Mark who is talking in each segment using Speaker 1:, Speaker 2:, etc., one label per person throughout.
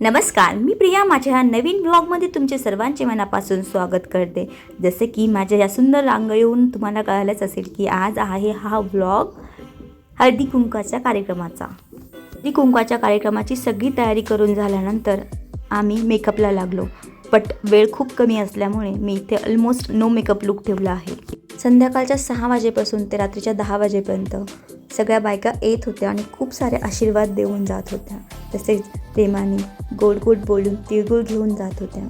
Speaker 1: नमस्कार मी प्रिया. माझ्या ह्या नवीन ब्लॉगमध्ये तुमचे सर्वांचे मनापासून स्वागत करते. जसे की माझ्या या सुंदर रांगोळीहून तुम्हाला कळालंच असेल की आज आहे हा ब्लॉग हळदी कुंकाच्या कार्यक्रमाचा. हळदी कुंकाच्या कार्यक्रमाची सगळी तयारी करून झाल्यानंतर आम्ही मेकअपला लागलो. बट वेळ खूप कमी असल्यामुळे मी इथे ऑलमोस्ट नो मेकअप लुक ठेवला आहे. संध्याकाळच्या सहा वाजेपासून ते रात्रीच्या दहा वाजेपर्यंत सगळ्या बायका येत होत्या आणि खूप सारे आशीर्वाद देऊन जात होत्या. तसेच प्रेमाने गोड गोड बोलून तिळगुळ घेऊन जात होत्या.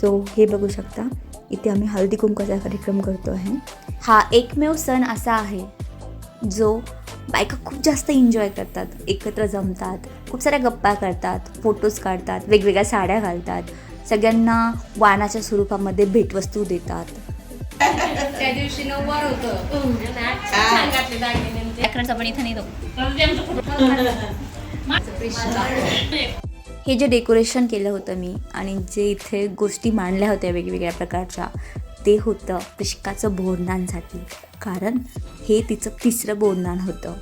Speaker 1: सो हे बघू शकता इथे आम्ही हळदी कुंकाचा कार्यक्रम करतो आहे. हा एकमेव सण असा आहे जो बायका खूप जास्त एन्जॉय करतात. एकत्र जमतात खूप साऱ्या गप्पा करतात फोटोज काढतात वेगवेगळ्या साड्या घालतात. सगळ्यांना वाणाच्या स्वरूपामध्ये भेटवस्तू देतात.
Speaker 2: त्या दिवशी नऊवार होतं.
Speaker 1: आपण इथं नाही. हे जे डेकोरेशन केलं होतं मी आणि जे इथे गोष्टी मांडल्या होत्या वेगवेगळ्या प्रकारच्या ते होतं पिशकाचं बोरणांसाठी कारण हे तिचं तिसरं बोरणान होतं.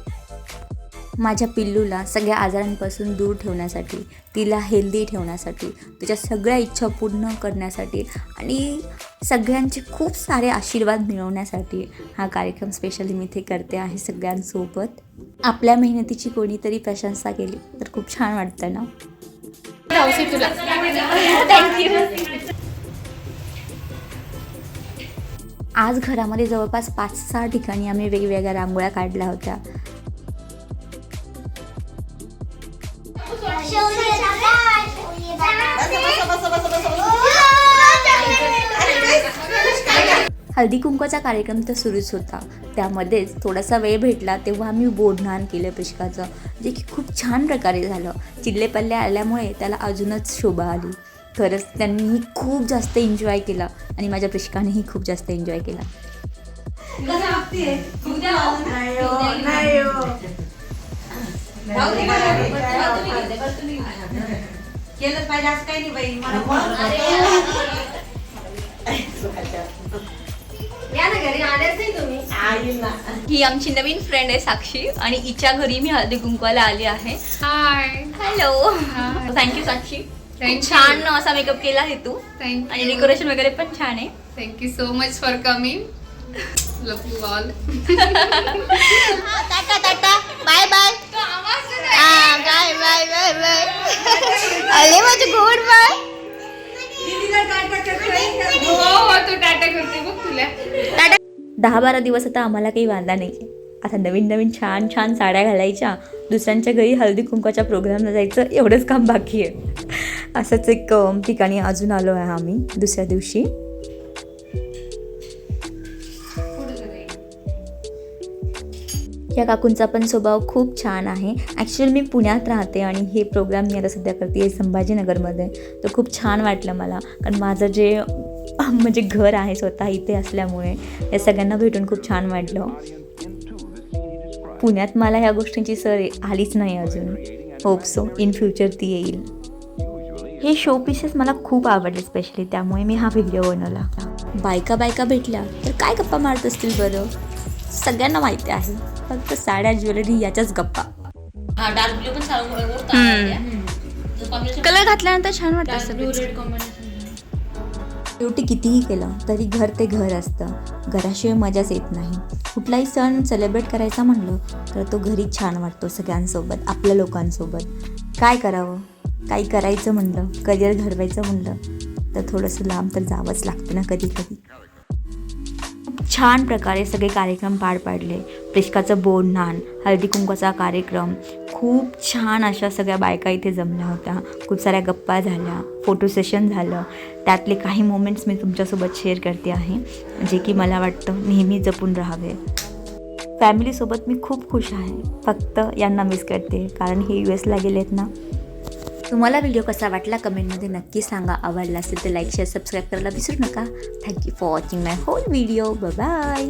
Speaker 1: माझ्या पिल्लूला सगळ्या आजारांपासून दूर ठेवण्यासाठी तिला हेल्दी ठेवण्यासाठी तिच्या सगळ्या इच्छा पूर्ण करण्यासाठी आणि सगळ्यांचे खूप सारे आशीर्वाद मिळवण्यासाठी हा कार्यक्रम स्पेशली मी इथे करते आहे सगळ्यांसोबत. आपल्या मेहनतीची कोणीतरी प्रशंसा केली. तर खूप छान वाटतं ना?
Speaker 2: तुला
Speaker 1: आज घरामध्ये जवळपास पाच सहा ठिकाणी आम्ही वेगवेगळ्या रांगोळ्या काढल्या होत्या. हळदी कुंकवाचा कार्यक्रम तर सुरूच होता. त्यामध्येच थोडासा वेळ भेटला तेव्हा आम्ही बोडणान केलं पिशकाचं जे की खूप छान प्रकारे झालं. चिल्लेपल्ले आल्यामुळे त्याला अजूनच शोभा आली. खरंच त्यांनीही खूप जास्त एन्जॉय केला आणि माझ्या पिशकानेही खूप जास्त एन्जॉय केला.
Speaker 3: केलं पाहिजे असं काही नाही बाई. मला
Speaker 1: ही आमची नवीन फ्रेंड आहे साक्षी आणि हिच्या घरी मी हळदी कुंकवाला आली आहे.
Speaker 2: Hi
Speaker 1: hello. Thank you Sakshi. छान असा मेकअप केला आहे तू.
Speaker 2: थँक
Speaker 1: आणि डेकोरेशन वगैरे पण छान आहे.
Speaker 2: Thank you so much for coming love you all
Speaker 1: tata tata. Bye bye bye bye bye bye अरे माझे गोड बाय.
Speaker 2: हो हो तू टाटा करते बघ तुला.
Speaker 1: टाटा दहा बारा दिवस आता आम्हाला काही वांदा नाही आता नवीन नवीन छान छान साड्या घालायच्या दुसऱ्यांच्या घरी हळदी कुंकवाच्या प्रोग्रामला जायचं एवढंच काम बाकी आहे. असंच एक ठिकाणी अजून आलो आहे आम्ही दुसऱ्या दिवशी. या काकूंचा पण स्वभाव खूप छान आहे. ॲक्च्युअली मी पुण्यात राहते आणि हे प्रोग्राम मी आता सध्या करते आहे संभाजीनगरमध्ये. तर खूप छान वाटलं मला. कारण माझं जे म्हणजे घर आहे स्वतः इथे असल्यामुळे. या सगळ्यांना भेटून खूप छान वाटलं. पुण्यात मला ह्या गोष्टींची सर आलीच नाही अजून. होप सो इन फ्युचर ती येईल. हे शो पीसेस मला खूप आवडले स्पेशली त्यामुळे मी हा व्हिडिओ बनवला बायका बायका भेटल्या. तर काय गप्पा मारत असतील बरं? सगळ्यांना माहिती आहे. फक्त साड्या ज्वेलरी याच्याच गप्पा.
Speaker 4: डार्क पण
Speaker 1: कलर घातल्यानंतर छान वाटतं शेवटी कितीही केलं तरी घर ते घर असतं. घराशिवाय मजाच येत नाही. कुठलाही सण सेलिब्रेट करायचा म्हणलं तर तो घरीच छान वाटतो सगळ्यांसोबत आपल्या लोकांसोबत. काय करावं? काही करायचं म्हणलं करिअर घडवायचं म्हणलं तर थोडंसं लांब तर जावंच लागतं ना कधी कधी छान प्रकारे सगळे कार्यक्रम पार पाडले. प्रिशकाचं बोर्ड नान हळदी कुंकवाचा कार्यक्रम खूप छान अशा सगळ्या बायका इथे जमल्या होत्या. खूप साऱ्या गप्पा झाल्या फोटो सेशन झालं. त्यातले काही मोमेंट्स मी तुमच्यासोबत शेअर करते आहे जे की मला वाटतं नेहमी जपून राहावे. फॅमिलीसोबत मी खूप खुश आहे. फक्त यांना मिस करते कारण हे यू एसला गेले आहेत ना. तुम्हाला व्हिडिओ कसा वाटला कमेंटमध्ये नक्की सांगा. आवडला असेल तर लाईक शेअर सबस्क्राईब करायला विसरू नका. Thank you for watching my whole video bye